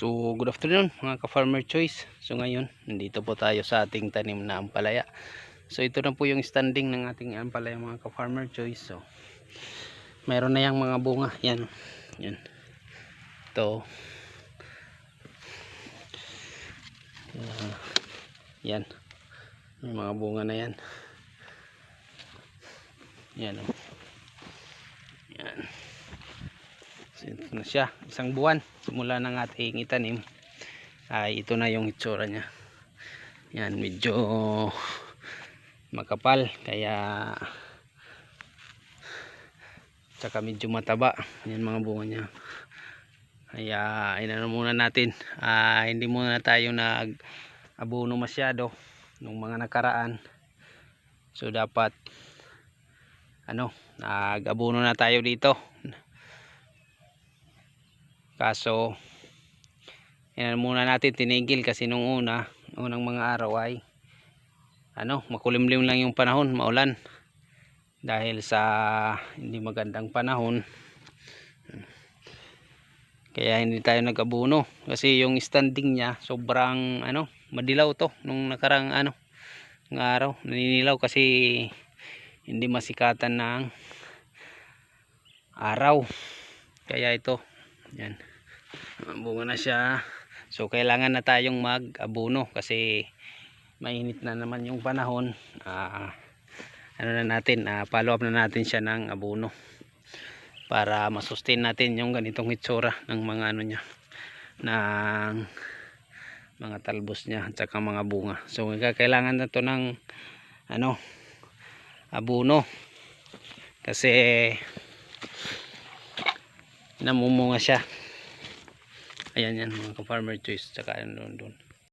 So, good afternoon mga ka-farmer choice. So ngayon, nandito po tayo sa ating tanim na ampalaya. So ito na po yung standing ng ating ampalaya mga ka-farmer choice. So, mayroon na yung mga bunga. Yan. Yan. Ito. Yan. May mga bunga na yan. Yan. Oh. Yan. So, ito na siya. Isang buwan. Simula ng ating itanim. Ay, ito na yung itsura niya. Yan, medyo makapal. Kaya tsaka medyo mataba. Yan mga bunga niya. Kaya, inano muna natin. Ah, hindi muna tayo nag abono masyado nung mga nakaraan. So, dapat ano, nag-abono na tayo dito. Kaso, yan muna natin tinigil kasi nung una, unang mga araw ay ano, makulimlim lang yung panahon, maulan. Dahil sa hindi magandang panahon. Kaya hindi tayo nag-abuno kasi yung standing niya sobrang ano, madilaw to nung nakarang ano, ng araw, naninilaw kasi hindi masikatan ng araw. Kaya ito, yan. Bunga na siya. So kailangan na tayong mag abono kasi mainit na naman yung panahon. Ah, ano na natin ah, follow up na natin siya ng abono para masustain natin yung ganitong itsura ng mga ano niya ng mga talbos niya at saka mga bunga. So kailangan na to ng ano abono kasi namumunga siya. Ayan yan mga ka-farmer choice tsaka yun doon doon